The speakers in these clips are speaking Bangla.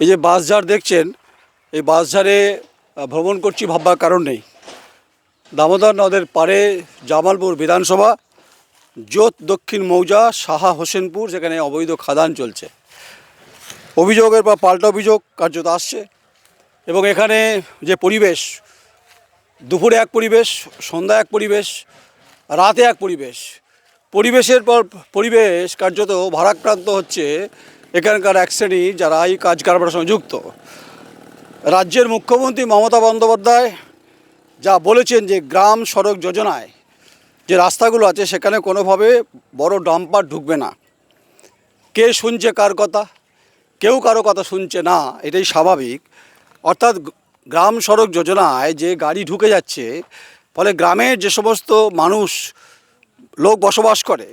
এই যে বাসঝাড় দেখছেন, এই বাসঝাড়ে ভ্রমণ করছি ভাববার কারণ নেই। দামোদর নদের পাড়ে জামালপুর বিধানসভা, জোত দক্ষিণ মৌজা, সাহা হোসেনপুর, যেখানে অবৈধ খাদান চলছে। অভিযোগের পর পাল্টা অভিযোগ কার্যত আসছে এবং এখানে যে পরিবেশ, দুপুরে এক পরিবেশ সন্ধ্যা এক পরিবেশ, রাতে এক পরিবেশ। পরিবেশের পর পরিবেশ কার্যত ভারাক্রান্ত হচ্ছে এখানকার এক শ্রেণি যারা এই কাজ কারবারের সঙ্গে যুক্ত। রাজ্যের মুখ্যমন্ত্রী মমতা বন্দ্যোপাধ্যায় যা বলেছেন যে গ্রাম সড়ক যোজনায় যে রাস্তাগুলো আছে সেখানে কোনোভাবে বড় ডাম্পার ঢুকবে না। কে শুনছে কার কথা? কেউ কারও কথা শুনছে না, এটাই স্বাভাবিক। অর্থাৎ গ্রাম সড়ক যোজনায় যে গাড়ি ঢুকে যাচ্ছে, ফলে গ্রামের যে সমস্ত মানুষ, লোক বসবাস করে,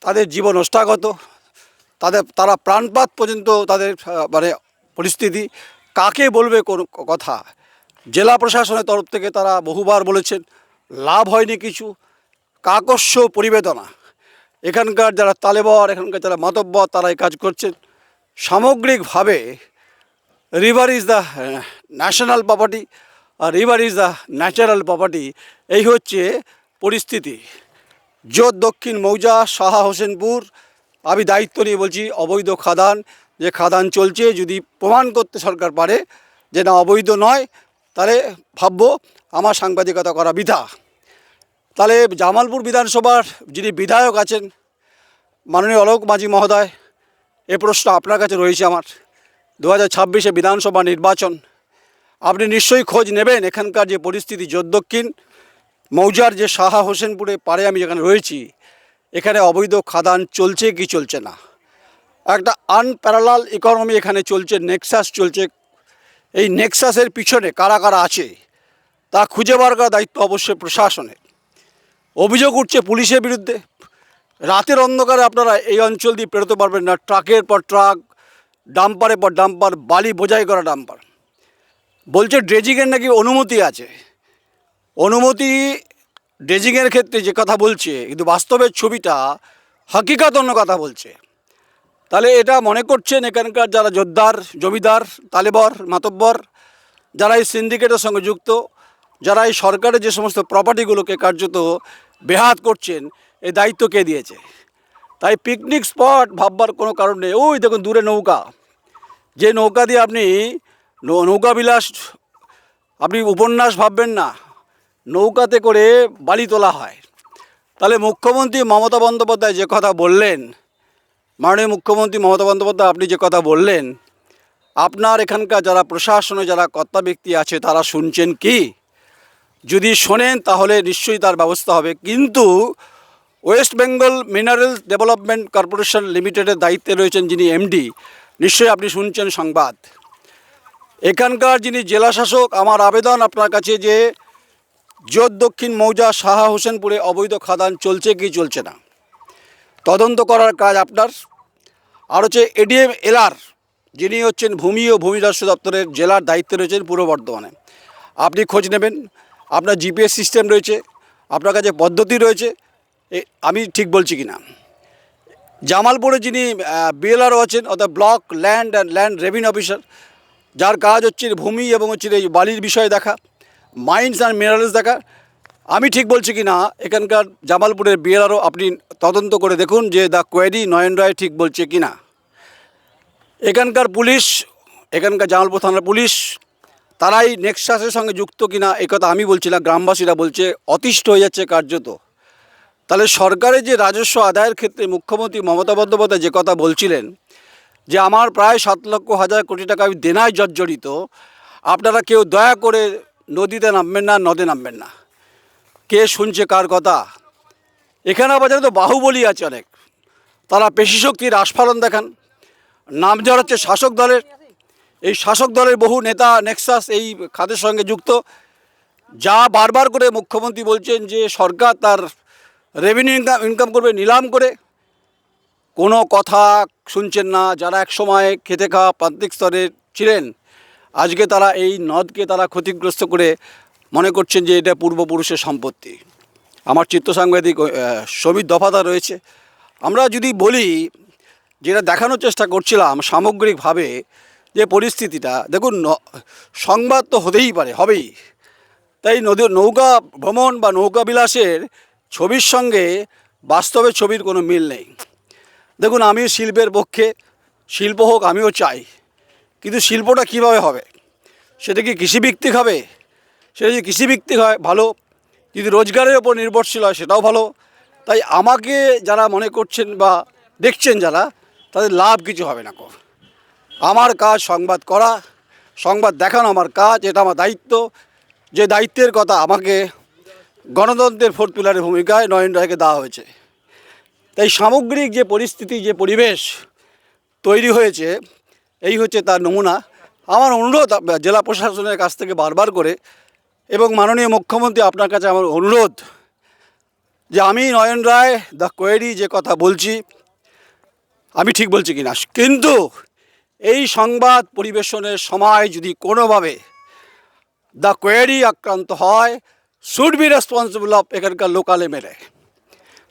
তাদের জীবন অষ্টাগত। তাদের, তারা প্রাণপাত পর্যন্ত তাদের মানে পরিস্থিতি। কাকে বলবে কোন কথা? জেলা প্রশাসনের তরফ থেকে তারা বহুবার বলেছেন, লাভ হয়নি কিছু। কাকস্য পরিবেদনা। এখানকার যারা তালেবর, এখানকার যারা মাতব্বর, তারা এই কাজ করছেন। সামগ্রিকভাবে river is the national property R river is the natural property এই হচ্ছে পরিস্থিতি। জোর দক্ষিণ মৌজা, শাহা হোসেনপুর আমি দায়িত্ব নিয়ে বলছি, অবৈধ খাদান, যে খাদান চলছে, যদি প্রমাণ করতে সরকার পারে যে না, অবৈধ নয়, তাহলে ভাববো আমার সাংবাদিকতা করা বিধা। তাহলে জামালপুর বিধানসভার যিনি বিধায়ক আছেন, মাননীয় অলোক মাঝি মহোদয়, এ প্রশ্ন আপনার কাছে রয়েছে আমার। দু হাজার ছাব্বিশে বিধানসভা নির্বাচন, আপনি নিশ্চয়ই খোঁজ নেবেন এখানকার যে পরিস্থিতি দক্ষিণ, মৌজার যে সাহা হোসেনপুরে পাড়ে আমি যেখানে রয়েছি এখানে অবৈধ খাদান চলছে কি চলছে না? একটা আনপ্যারালাল ইকোনমি এখানে চলছে নেক্সাস চলছে। এই নেক্সাসের পিছনে কারা কারা আছে, তা খুঁজে বার করার দায়িত্ব অবশ্যই প্রশাসনের। অভিযোগ উঠছে পুলিশের বিরুদ্ধে। রাতের অন্ধকারে আপনারা এই অঞ্চল দিয়ে পেরোতে পারবেন না। ট্রাকের পর ট্রাক, ডাম্পারের পর ডাম্পার, বালি বোঝাই করা ডাম্পার। বলছে ড্রেজিংয়ের নাকি অনুমতি আছে। অনুমতি ড্রেজিংয়ের ক্ষেত্রে যে কথা বলছে, কিন্তু বাস্তবের ছবিটা হাকিকাত অন্য কথা বলছে। তাহলে এটা মনে করছেন এখানকার যারা যোদ্ধার জমিদার, তালেবর, মাতব্বর, যারা এই সিন্ডিকেটের সঙ্গে যুক্ত, যারা এই সরকারের যে সমস্ত প্রপার্টিগুলোকে কার্যত বেহাত করছেন এই দায়িত্ব কে দিয়েছে? তাই পিকনিক স্পট ভাববার কোনো কারণ নেই। ওই দেখুন দূরে নৌকা। যে নৌকা দিয়ে আপনি নৌ- নৌকা বিলাস আপনি উপন্যাস ভাববেন না। নৌকাতে করে বালি তোলা হয়। তাহলে মুখ্যমন্ত্রী মমতা বন্দ্যোপাধ্যায় যে কথা বললেন, মাননীয় মুখ্যমন্ত্রী মমতা বন্দ্যোপাধ্যায় আপনি যে কথা বললেন, আপনার এখানকার যারা প্রশাসনে যারা কর্তা ব্যক্তি আছে, তারা শুনছেন কি? যদি শোনেন তাহলে নিশ্চয়ই তার ব্যবস্থা হবে। কিন্তু West Bengal mineral development corporation লিমিটেডের দায়িত্বে রয়েছেন যিনি এমডি, নিশ্চয়ই আপনি শুনছেন সংবাদ। এখানকার যিনি জেলা শাসক আমার আবেদন আপনার কাছে যে জোর দক্ষিণ মৌজা সাহা হোসেনপুরে অবৈধ খাদান চলছে কি চলছে না? তদন্ত করার কাজ আপনার। আর হচ্ছে এডিএম এলআর, যিনি হচ্ছেন ভূমি ও ভূমি রাষ্ট্র দপ্তরের জেলার দায়িত্বে রয়েছেন পূর্ব বর্ধমানে। আপনি খোঁজ নেবেন, আপনার জিপিএস সিস্টেম রয়েছে, আপনার কাছে পদ্ধতি রয়েছে আমি ঠিক বলছি কি না জামালপুরে যিনি বিএলআরও আছেন, অর্থাৎ block land and land revenue officer, যার কাজ হচ্ছে ভূমি এবং হচ্ছে এই বালির বিষয়ে দেখা। মাইন্স অ্যান্ড মিনারেলস দেখা আমি ঠিক বলছি কি না, এখানকার জামালপুরের বিএলআরও আপনি তদন্ত করে দেখুন যে দ্য কোয়েরি নয়ন রায় ঠিক বলছে কি না। এখানকার পুলিশ, এখানকার জামালপুর থানার পুলিশ, তারাই নেক্সাসের সঙ্গে যুক্ত কিনা এই কথা আমি বলছি না, গ্রামবাসীরা বলছে, অতিষ্ঠ হয়ে যাচ্ছে কার্যত। তাহলে সরকারের যে রাজস্ব আদায়ের ক্ষেত্রে মুখ্যমন্ত্রী মমতা বন্দ্যোপাধ্যায় যে কথা বলছিলেন, যে আমার প্রায় সাত লক্ষ হাজার কোটি টাকা আমি দেনায় জর্জরিত, আপনারা কেউ দয়া করে নদীতে নামবেন না, নদে নামবেন না। কে শুনছে কার কথা? এখানে আবার যেন তো বাহুবলী আছে অনেক। তারা পেশি শক্তির আস্ফালন দেখান। নাম জড়াচ্ছে শাসক দলের। এই শাসক দলের বহু নেতা, নেক্সাস এই খাতের সঙ্গে যুক্ত। যা বারবার করে মুখ্যমন্ত্রী বলছেন যে সরকার তার রেভিনিউ ইনকাম ইনকাম করবে, নিলাম করে। কোনো কথা শুনছেন না। যারা এক সময় খেতে খাওয়া প্রান্তিক স্তরের ছিলেন আজকে তারা এই নদকে তারা ক্ষতিগ্রস্ত করে মনে করছেন যে এটা পূর্বপুরুষের সম্পত্তি। আমার চিত্র সাংবাদিক সমিত দফাদার রয়েছে। আমরা যদি বলি, যেটা দেখানোর চেষ্টা করছিলাম সামগ্রিকভাবে যে পরিস্থিতিটা, দেখুন সংবাদ তো হতেই পারে, হবেই। তাই নদী, নৌকা ভ্রমণ বা নৌকা বিলাসের ছবির সঙ্গে বাস্তবে ছবির কোনো মিল নেই। দেখুন, আমি শিল্পের পক্ষে, শিল্প হোক, আমিও চাই। কিন্তু শিল্পটা কীভাবে হবে? সেটা কি কৃষিভিত্তিক হবে? সেটা যদি কৃষিভিত্তিক হয়, ভালো। যদি রোজগারের ওপর নির্ভরশীল হয়, সেটাও ভালো। তাই আমাকে যারা মনে করছেন বা দেখছেন যারা, তাদের লাভ কিছু হবে না কো। আমার কাজ সংবাদ করা, সংবাদ দেখানো আমার কাজ, এটা আমার দায়িত্ব। যে দায়িত্বের কথা আমাকে গণতন্ত্রের ফোর্থ পিলারের ভূমিকায় নয়ন রায়কে দেওয়া হয়েছে। তাই সামগ্রিক যে পরিস্থিতি, যে পরিবেশ তৈরি হয়েছে এই হচ্ছে তার নমুনা। আমার অনুরোধ জেলা প্রশাসনের কাছ থেকে বারবার করে এবং মাননীয় মুখ্যমন্ত্রী আপনার কাছে আমার অনুরোধ যে আমি নয়ন রায় দ্য কোয়েরি যে কথা বলছি, আমি ঠিক বলছি কি না কিন্তু এই সংবাদ পরিবেশনের সময় যদি কোনোভাবে দ্য কোয়েরি আক্রান্ত হয় শুড বি রেসপন্সিবল অফ এখানকার লোকাল এমএলএ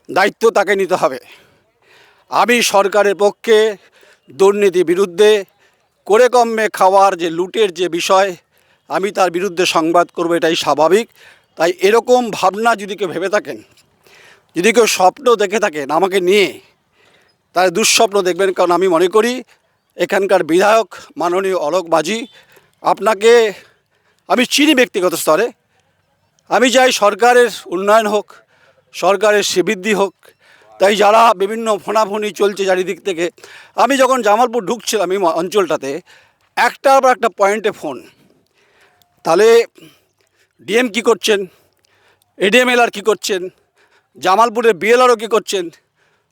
দায়িত্ব তাকে নিতে হবে। আমি সরকারের পক্ষে দুর্নীতি বিরুদ্ধে করে কমে খাওয়ার যে লুটের যে বিষয়, আমি তার বিরুদ্ধে সংবাদ করব এটাই স্বাভাবিক। তাই এরকম ভাবনা যদি কেউ ভেবে থাকেন, যদি কেউ স্বপ্ন দেখে থাকেন আমাকে নিয়ে তার দুঃস্বপ্ন দেখবেন। কারণ আমি মনে করি, এখানকার বিধায়ক মাননীয় অলোক মাঝি, আপনাকে আমি চিনি ব্যক্তিগত স্তরে। আমি চাই সরকারের উন্নয়ন হোক, সরকারের শ্রীবৃদ্ধি হোক তাই যারা বিভিন্ন ফোনাফোনি চলছে চারিদিক থেকে, আমি যখন জামালপুর ঢুকছিলাম এই অঞ্চলটাতে, একটার পর একটা পয়েন্টে ফোন। তাহলে ডিএম কী করছেন? এডিএমএলআর কী করছেন? জামালপুরের বিএলআরও কী করছেন?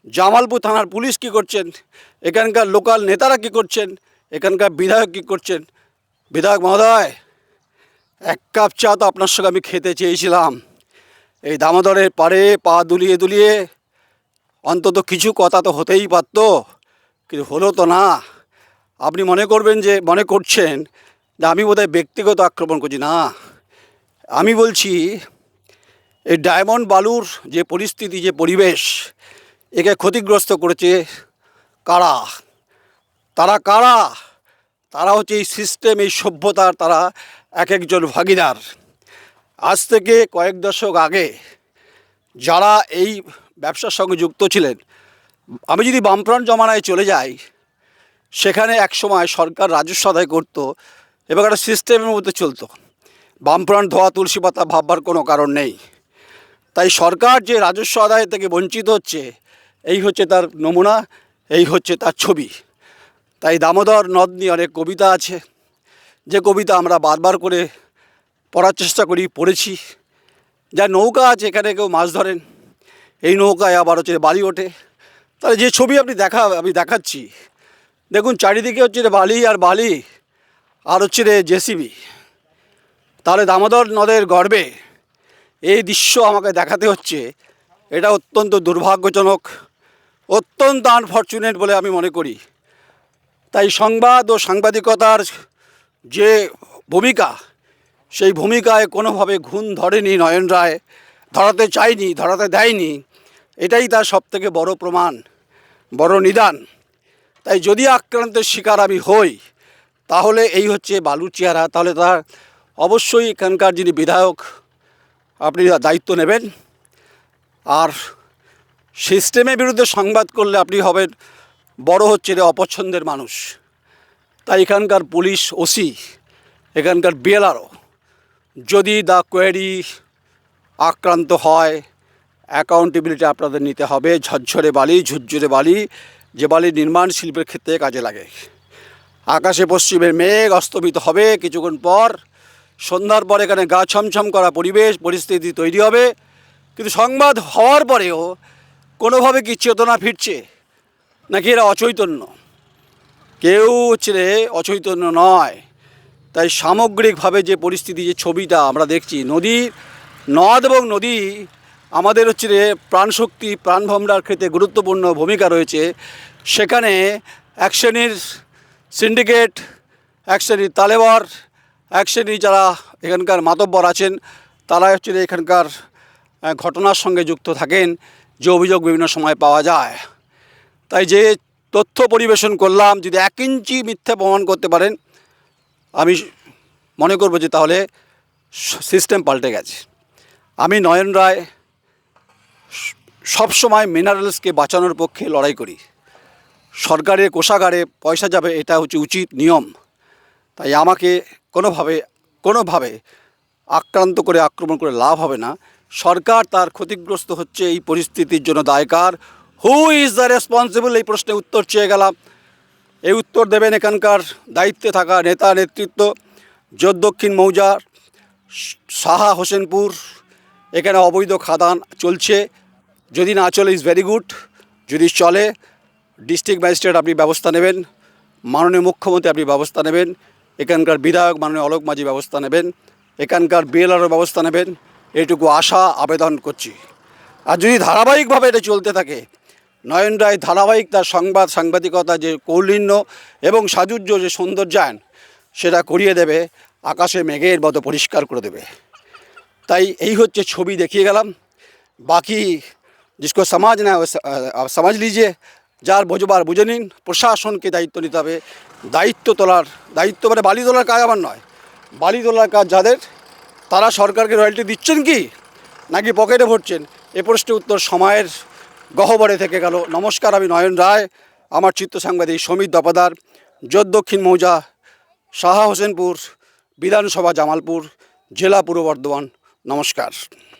জামালপুর থানার পুলিশ কী করছেন? এখানকার লোকাল নেতারা কী করছেন? এখানকার বিধায়ক কী করছেন? বিধায়ক মহোদয়, এক কাপ চা তো আপনার সঙ্গে আমি খেতে চেয়েছিলাম। এই দামোদরের পাড়ে পা দুলিয়ে দুলিয়ে অন্তত কিছু কথা তো হতেই পারতো, কিন্তু হলো তো না। আপনি মনে করবেন যে, মনে করছেন যে, আমি বোধহয় ব্যক্তিগত আক্রমণ করছি। না, আমি বলছি, এই ডায়মন্ড বালুর যে পরিস্থিতি, যে পরিবেশ, একে ক্ষতিগ্রস্ত করেছে কারা? তারা কারা? তারা হচ্ছে এই সিস্টেম এই সভ্যতার তারা এক একজন ভাগিদার। আজ থেকে কয়েক দশক আগে, যারা এই ব্যবসার সঙ্গে যুক্ত ছিলেন। আমি যদি বামফ্রন্ট জমানায় চলে যাই, সেখানে এক সময় সরকার রাজস্ব আদায় করতো এবং একটা সিস্টেমের মধ্যে চলতো। বামফ্রন্ট ধোয়া, তুলসী পাতা ভাববার কোনো কারণ নেই। তাই সরকার যে রাজস্ব আদায় থেকে বঞ্চিত হচ্ছে, এই হচ্ছে তার নমুনা, এই হচ্ছে তার ছবি। তাই দামোদর নদ নিয়ে অনেক কবিতা আছে। যে কবিতা আমরা বারবার করে পড়ার চেষ্টা করি, পড়েছি। যা নৌকা আছে, এখানে কেউ মাছ ধরেন। এই নৌকায় আবার হচ্ছে বালি ওঠে। তাহলে যে ছবি আপনি দেখা, আমি দেখাচ্ছি, দেখুন চারিদিকে হচ্ছে রে বালি আর বালি, আর হচ্ছে রে জেসিবি। তাহলে দামোদর নদের গর্বে এই দৃশ্য আমাকে দেখাতে হচ্ছে। এটা অত্যন্ত দুর্ভাগ্যজনক, অত্যন্ত আনফর্চুনেট বলে আমি মনে করি। তাই সংবাদ ও সাংবাদিকতার যে ভূমিকা, সেই ভূমিকায় কোনোভাবে ঘুণ ধরেনি নয়ন রায়। ধরাতে চায়নি ধরাতে দেয়নি। এটাই তার সবথেকে বড় প্রমাণ, বড় নিদান। তাই যদি আক্রান্তের শিকার আমি হই, তাহলে এই হচ্ছে বালুর চেহারা। তাহলে তার অবশ্যই এখানকার যিনি বিধায়ক, আপনি দায়িত্ব নেবেন। আর সিস্টেমের বিরুদ্ধে সংবাদ করলে আপনি হবেন বড় হচ্ছে রে অপছন্দের মানুষ। তাই এখানকার পুলিশ ওসি, এখানকার বিএলআরও যদি দ্য কোয়েরি আক্রান্ত হয় অ্যাকাউন্টেবিলিটি আপনাদের নিতে হবে, ঝরঝরে বালি, ঝুরঝুরে বালি, যে বালি নির্মাণ শিল্পের ক্ষেত্রে কাজে লাগে। আকাশে পশ্চিমের মেঘ অস্তমিত হবে, কিছুক্ষণ পর সন্ধ্যার পর এখানে গা ছমছম করা পরিবেশ, পরিস্থিতি তৈরি হবে। কিন্তু সংবাদ হওয়ার পরেও কোনোভাবে কি চেতনা ফিরছে? নাকি এরা অচৈতন্য? কেউ হচ্ছে অচৈতন্য নয়। তাই সামগ্রিকভাবে যে পরিস্থিতি, যে ছবিটা আমরা দেখছি, নদী, নদ এবং নদী আমাদের হচ্ছে প্রাণশক্তি প্রাণ ভমরার ক্ষেত্রে গুরুত্বপূর্ণ ভূমিকা রয়েছে। সেখানে এক শ্রেণির সিন্ডিকেট এক শ্রেণির তালেবর, এক শ্রেণির যারা এখানকার মাতব্বর আছেন তারা হচ্ছে এখানকার ঘটনার সঙ্গে যুক্ত থাকেন, যে অভিযোগ বিভিন্ন সময় পাওয়া যায়। তাই যে তথ্য পরিবেশন করলাম, যদি এক ইঞ্চি মিথ্যা প্রমাণ করতে পারেন, আমি মনে করব যে তাহলে সিস্টেম পাল্টে গেছে। আমি নয়ন রায় সবসময় মিনারেলসকে বাঁচানোর পক্ষে লড়াই করি। সরকারের কোষাগারে পয়সা যাবে, এটা হচ্ছে উচিত নিয়ম। তাই আমাকে কোনোভাবে কোনোভাবে আক্রান্ত করে, আক্রমণ করে লাভ হবে না। সরকার তার ক্ষতিগ্রস্ত হচ্ছে এই পরিস্থিতির জন্য দায়কার হু ইজ দ্য রেসপন্সিবল এই প্রশ্নে উত্তর চেয়ে গেলাম। এই উত্তর দেবেন এখানকার দায়িত্বে থাকা নেতা নেতৃত্ব যোধ দক্ষিণ মৌজার সাহা হোসেনপুর। এখানে অবৈধ খাদান চলছে। যদি না চলে ইজ ভেরি গুড যদি চলে ডিস্ট্রিক্ট ম্যাজিস্ট্রেট আপনি ব্যবস্থা নেবেন, মাননীয় মুখ্যমন্ত্রী আপনি ব্যবস্থা নেবেন, এখানকার বিধায়ক মাননীয় অলোক মাঝি ব্যবস্থা নেবেন, এখানকার বিএলআরও ব্যবস্থা নেবেন, এইটুকু আশা, আবেদন করছি। আর যদি ধারাবাহিকভাবে এটা চলতে থাকে, নয়ন রায় ধারাবাহিক তার সংবাদ, সাংবাদিকতা যে কৌলিন্য এবং সাজুজ্য যে সৌন্দর্যায়ন, সেটা করিয়ে দেবে, আকাশে মেঘের মতো পরিষ্কার করে দেবে। তাই এই হচ্ছে ছবি দেখিয়ে গেলাম। বাকি जिसको সমাজ না সমাজ লিজিয়ে যার বোঝবার বুঝে নিন প্রশাসনকে দায়িত্ব নিতে হবে দায়িত্ব তোলার দায়িত্ব মানে বালি তোলার কাজ আমার নয় বালি তোলার কাজ যাদের তারা সরকারকে রয়্যালটি দিচ্ছেন কি নাকি পকেটে ভরছেন এ প্রশ্নের উত্তর সময়ের গহ্বরে থেকে গেল নমস্কার আমি নয়ন রায় আমার চিত্র সাংবাদিক সমীর দপাদার যোধ দক্ষিণ মৌজা সাহা হোসেনপুর বিধানসভা জামালপুর জেলা পূর্ব বর্ধমান নমস্কার